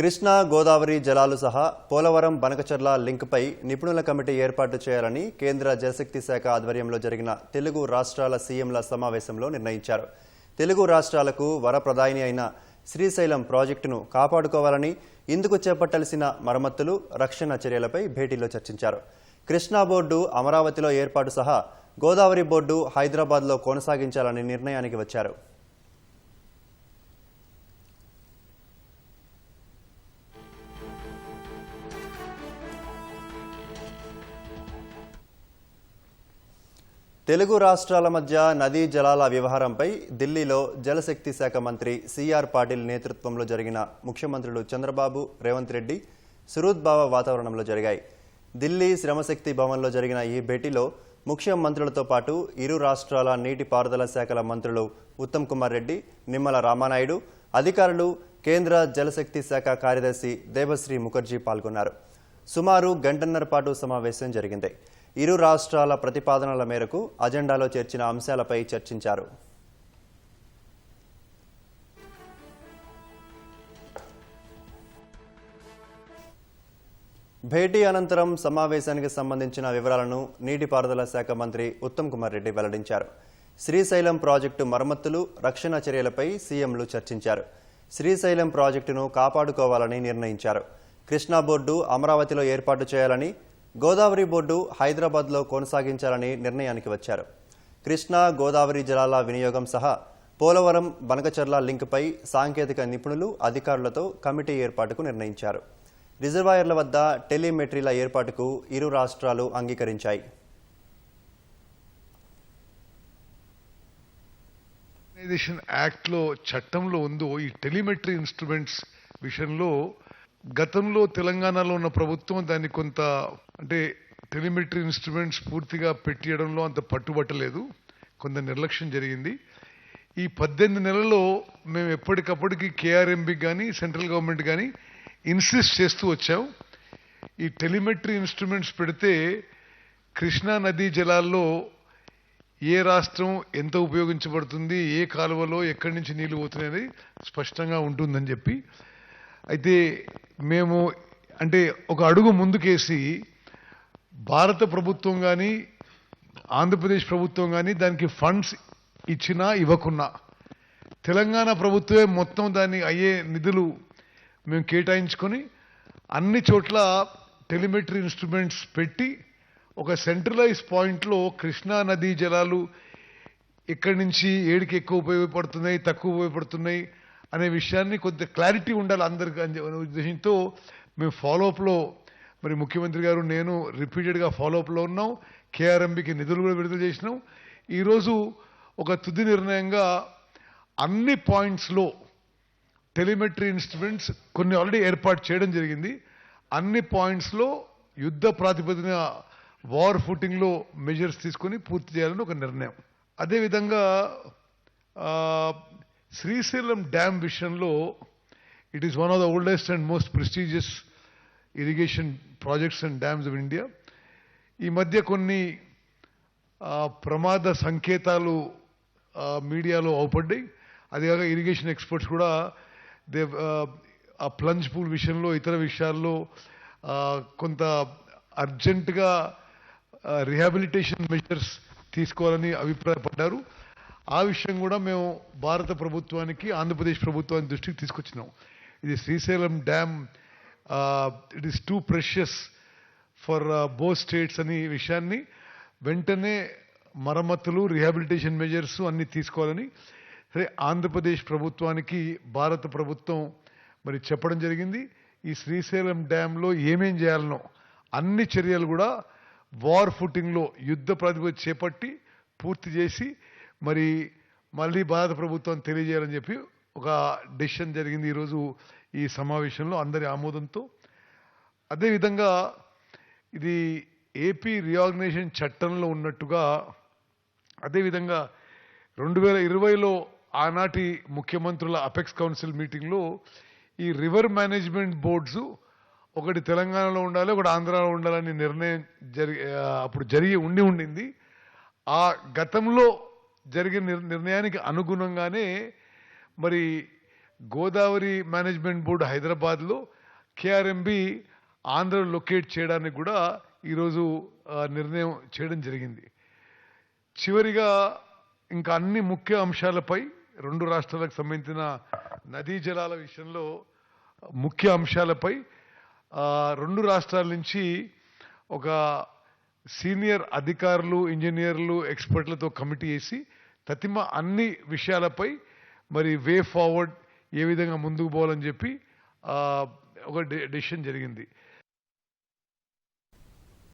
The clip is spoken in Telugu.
కృష్ణా గోదావరి జలాలు సహా పోలవరం బనకచర్ల లింక్పై నిపుణుల కమిటీ ఏర్పాటు చేయాలని కేంద్ర జలశక్తి శాఖ ఆధ్వర్యంలో జరిగిన తెలుగు రాష్ట్రాల సీఎంల సమావేశంలో నిర్ణయించారు. తెలుగు రాష్ట్రాలకు వరప్రదాయిని అయిన శ్రీశైలం ప్రాజెక్టును కాపాడుకోవాలని ఇందుకు చేపట్టాల్సిన మరమ్మతులు రక్షణ చర్యలపై భేటీలో చర్చించారు. కృష్ణా బోర్డు అమరావతిలో ఏర్పాటు సహా గోదావరి బోర్డు హైదరాబాద్లో కొనసాగించాలని నిర్ణయానికి వచ్చారు. తెలుగు రాష్ట్రాల మధ్య నదీ జలాల వ్యవహారంపై ఢిల్లీలో జలశక్తి శాఖ మంత్రి సిఆర్ పాటిల్ నేతృత్వంలో జరిగిన ముఖ్యమంత్రులు చంద్రబాబు రేవంత్ రెడ్డి సురూద్భావ వాతావరణంలో జరిగాయి. ఢిల్లీ శ్రమశక్తి భవన్లో జరిగిన ఈ భేటీలో ముఖ్యమంత్రులతో పాటు ఇరు రాష్ట్రాల నీటిపారుదల శాఖల మంత్రులు ఉత్తమ్ కుమార్ రెడ్డి నిమ్మల రామానాయుడు అధికారులు కేంద్ర జలశక్తి శాఖ కార్యదర్శి దేవశ్రీ ముఖర్జీ పాల్గొన్నారు. సుమారు గంటన్నర పాటు సమావేశం జరిగింది. ఇరు రాష్ట్రాల ప్రతిపాదనల మేరకు అజెండాలో చేర్చిన అంశాలపై చర్చించారు. భేటీ అనంతరం సమావేశానికి సంబంధించిన వివరాలను నీటిపారుదల శాఖ మంత్రి ఉత్తమ్ కుమార్ రెడ్డి వెల్లడించారు. శ్రీశైలం ప్రాజెక్టు మరమ్మతులు రక్షణ చర్యలపై సీఎంలు చర్చించారు. శ్రీశైలం ప్రాజెక్టును కాపాడుకోవాలని నిర్ణయించారు. కృష్ణా బోర్డు అమరావతిలో ఏర్పాటు చేయాలని గోదావరి బోర్డు హైదరాబాద్లో కొనసాగించాలని నిర్ణయానికి వచ్చారు. కృష్ణా గోదావరి జలాల వినియోగం సహా పోలవరం బనకచర్ల లింక్పై సాంకేతిక నిపుణులు అధికారులతో కమిటీ ఏర్పాటుకు నిర్ణయించారు. రిజర్వాయర్ల వద్ద టెలిమెట్రీల ఏర్పాటుకు ఇరు రాష్ట్రాలు అంగీకరించాయి. యాక్ట్లో చట్టంలో ఉందో ఈ టెలిమెట్రీ ఇన్స్ట్రుమెంట్స్ విషయంలో గతంలో తెలంగాణలో ఉన్న ప్రభుత్వం దాన్ని కొంత అంటే టెలిమెట్రీ ఇన్స్ట్రుమెంట్స్ పూర్తిగా పెట్టియడంలో అంత పట్టుబట్టలేదు. కొంత నిర్లక్ష్యం జరిగింది. ఈ పద్దెనిమిది నెలల్లో మేము ఎప్పటికప్పటికి కేఆర్ఎంబి కానీ సెంట్రల్ గవర్నమెంట్ కానీ ఇన్సిస్ట్ చేస్తూ వచ్చాం. ఈ టెలిమెట్రీ ఇన్స్ట్రుమెంట్స్ పెడితే కృష్ణా నదీ జలాల్లో ఏ రాష్ట్రం ఎంత ఉపయోగించబడుతుంది ఏ కాలువలో ఎక్కడి నుంచి నీళ్ళు పోతున్నాయని స్పష్టంగా ఉంటుందని చెప్పి అయితే మేము అంటే ఒక అడుగు ముందుకేసి భారత ప్రభుత్వం కానీ ఆంధ్రప్రదేశ్ ప్రభుత్వం కానీ దానికి ఫండ్స్ ఇచ్చినా ఇవ్వకున్నా తెలంగాణ ప్రభుత్వమే మొత్తం దాన్ని అయ్యే నిధులు మేము కేటాయించుకొని అన్ని చోట్ల టెలిమెట్రీ ఇన్స్ట్రుమెంట్స్ పెట్టి ఒక సెంట్రలైజ్ పాయింట్లో కృష్ణా నదీ జలాలు ఎక్కడి నుంచి ఏడికి ఎక్కువ ఉపయోగపడుతున్నాయి తక్కువ ఉపయోగపడుతున్నాయి అనే విషయాన్ని కొంత క్లారిటీ ఉండాలి అందరికీ అని ఉద్దేశంతో మేము ఫాలోఅప్లో మరి ముఖ్యమంత్రి గారు నేను రిపీటెడ్గా ఫాలోఅప్లో ఉన్నాం. కేఆర్ఎంబికి నిధులు కూడా విడుదల చేసినాం. ఈరోజు ఒక తుది నిర్ణయంగా అన్ని పాయింట్స్లో టెలిమెట్రీ ఇన్స్ట్రుమెంట్స్ కొన్ని ఆల్రెడీ ఏర్పాటు చేయడం జరిగింది. అన్ని పాయింట్స్లో యుద్ధ ప్రాతిపదిన వార్ ఫుటింగ్లో మెజర్స్ తీసుకొని పూర్తి చేయాలని ఒక నిర్ణయం. అదేవిధంగా శ్రీశైలం డ్యామ్ విషయంలో it is one of the oldest and most prestigious irrigation projects and dams of India ఈ మధ్య కొన్ని ప్రమాద సంకేతాలు మీడియాలో అవపడ్డాయి. అదేవిధంగా ఇరిగేషన్ ఎక్స్పర్ట్స్ కూడా దే ఆ ప్లంజ్ పూల్ విషయంలో ఇతర విషయాల్లో కొంత అర్జెంటుగా రిహాబిలిటేషన్ మెజర్స్ తీసుకోవాలని అభిప్రాయపడ్డారు. ఆ విషయం కూడా మేము భారత ప్రభుత్వానికి ఆంధ్రప్రదేశ్ ప్రభుత్వానికి దృష్టికి తీసుకొచ్చినాం. ఇది Srisailam dam it is too precious for both states అనే విషయాన్ని వెంటనే మరమ్మతులు రిహాబిలిటేషన్ మెజర్స్ అన్ని తీసుకోవాలని సరే ఆంధ్రప్రదేశ్ ప్రభుత్వానికి భారత ప్రభుత్వం మరి చెప్పడం జరిగింది. ఈ శ్రీశైలం డ్యాంలో ఏమేం చేయాలనో అన్ని చర్యలు కూడా వార్ ఫుటింగ్లో యుద్ధ ప్రాతిపదిక చేపట్టి పూర్తి చేసి మరి మళ్ళీ భారత ప్రభుత్వం తెలియజేయాలని చెప్పి ఒక డెసిషన్ జరిగింది ఈరోజు ఈ సమావేశంలో అందరి ఆమోదంతో. అదేవిధంగా ఇది ఏపీ రియాగ్నైజేషన్ చట్టంలో ఉన్నట్టుగా అదేవిధంగా రెండు వేల ఇరవైలో ఆనాటి ముఖ్యమంత్రుల అపెక్స్ కౌన్సిల్ మీటింగ్లో ఈ రివర్ మేనేజ్మెంట్ బోర్డ్స్ ఒకటి తెలంగాణలో ఉండాలి ఒకటి ఆంధ్రాలో ఉండాలని నిర్ణయం జరిగి అప్పుడు జరిగి ఉండి ఉండింది. ఆ గతంలో జరిగిన నిర్- నిర్ణయానికి అనుగుణంగానే మరి గోదావరి మేనేజ్మెంట్ బోర్డు హైదరాబాద్లో కేఆర్ఎంబి ఆంధ్ర లొకేట్ చేయడానికి కూడా ఈరోజు నిర్ణయం చేయడం జరిగింది. చివరిగా ఇంకా అన్ని ముఖ్య అంశాలపై రెండు రాష్ట్రాలకు సంబంధించిన నదీ జలాల విషయంలో ముఖ్య అంశాలపై రెండు రాష్ట్రాల నుంచి ఒక సీనియర్ అధికారులు ఇంజనీర్లు ఎక్స్పర్ట్లతో కమిటీ వేసి తతిమ అన్ని విషయాలపై మరి వే ఫార్వర్డ్ ఏ విధంగా ముందుకు పోవాలని చెప్పి ఒక డెసిషన్ జరిగింది.